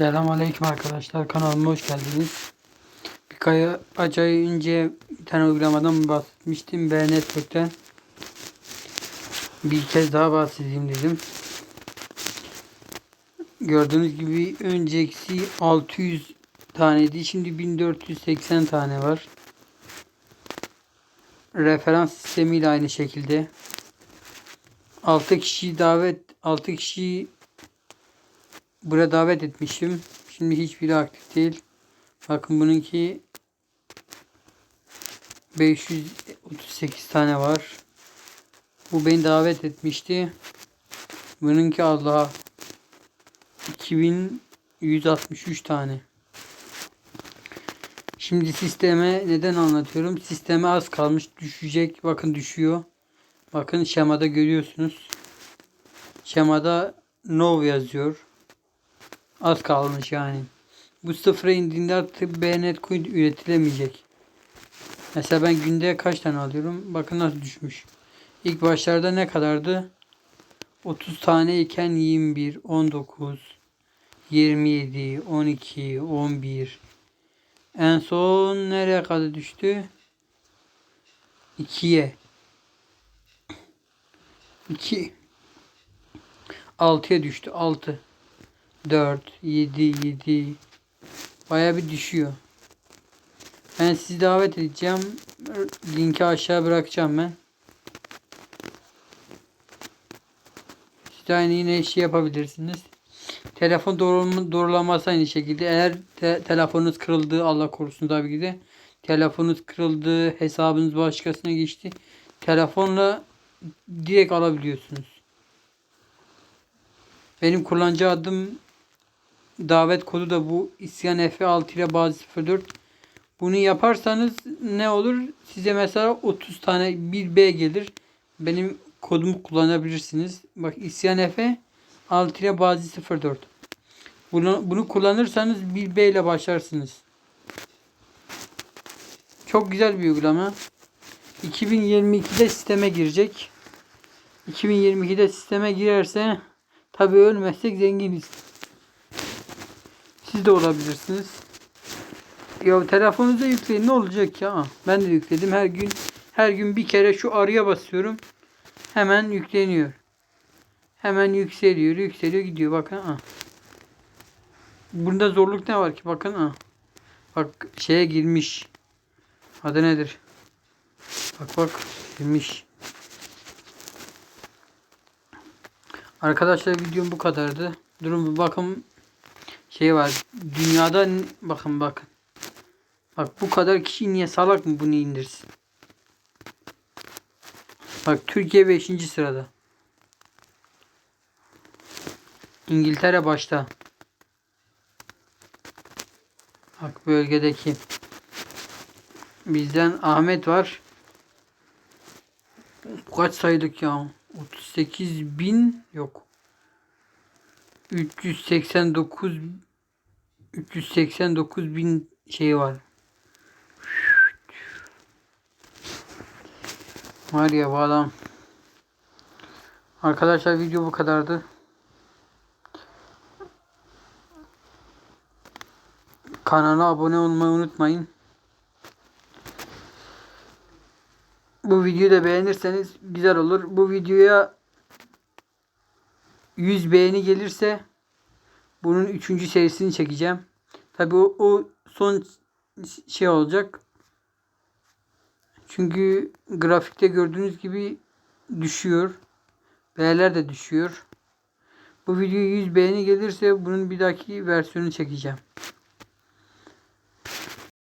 Selamünaleyküm arkadaşlar kanalıma hoş geldiniz. Birkaç ay önce bir tane uygulamadan bahsetmiştim. B Network'ten. Bir kez daha bahsedeyim dedim. Gördüğünüz gibi önceki 600 taneydi. Şimdi 1480 tane var. Referans sistemiyle aynı şekilde. 6 kişi davet 6 kişi buraya davet etmişim. Şimdi hiçbiri aktif değil. Bakın bununki 538 tane var. Bu beni davet etmişti. Bununki Allah'a 2163 tane. Şimdi sisteme neden anlatıyorum? Sisteme az kalmış. Düşecek. Bakın düşüyor. Bakın şemada görüyorsunuz. Şemada no yazıyor. Az kalmış yani. Bu sıfıra indiğinde artık BNet coin üretilemeyecek. Mesela ben günde kaç tane alıyorum? Bakın nasıl düşmüş. İlk başlarda ne kadardı? 30 tane iken 21, 19, 27, 12, 11. En son nereye kadar düştü? 2'ye. 2 6'ya düştü. 6 4 7 7 Baya bir düşüyor. Ben sizi davet edeceğim. Linki aşağı bırakacağım ben. De aynı yine şey yapabilirsiniz. Telefon doğrulama, doğrulaması aynı şekilde. Eğer te- telefonunuz kırıldı Allah korusun tabii ki de. Telefonunuz kırıldı, hesabınız başkasına geçti. Telefonla direkt alabiliyorsunuz. Benim kullanıcı adım davet kodu da bu isyan F6 ile bazı 04. Bunu yaparsanız ne olur? Size mesela 30 tane 1B gelir. Benim kodumu kullanabilirsiniz. Bak isyan F 6 ile bazı 04. Bunu, bunu kullanırsanız 1B ile başlarsınız. Çok güzel bir uygulama. 2022'de sisteme girecek. 2022'de sisteme girerse tabi ölmezsek zenginiz. Siz de olabilirsiniz. Ya telefonunuza yükleyin ne olacak ya? Ben de yükledim her gün. Her gün bir kere şu arıya basıyorum. Hemen yükleniyor. Hemen yükseliyor, yükseliyor gidiyor. Bakın ha. Bunda zorluk ne var ki? Bakın ha. Bak şeye girmiş. Adı nedir? Bak bak girmiş. Arkadaşlar videom bu kadardı. Durun bir bakın şey var. Dünyada bakın bakın. Bak bu kadar kişi niye salak mı bunu indirsin? Bak Türkiye 5. sırada. İngiltere başta. Bak bölgedeki. Bizden Ahmet var. Kaç saydık ya? 38 bin yok. 389 389 bin şey var. Var ya bu adam. Arkadaşlar video bu kadardı. Kanala abone olmayı unutmayın. Bu videoyu da beğenirseniz güzel olur. Bu videoya 100 beğeni gelirse bunun 3. serisini çekeceğim. Tabi o, o son şey olacak. Çünkü grafikte gördüğünüz gibi düşüyor. Beğeniler de düşüyor. Bu video 100 beğeni gelirse bunun bir dahaki versiyonu çekeceğim.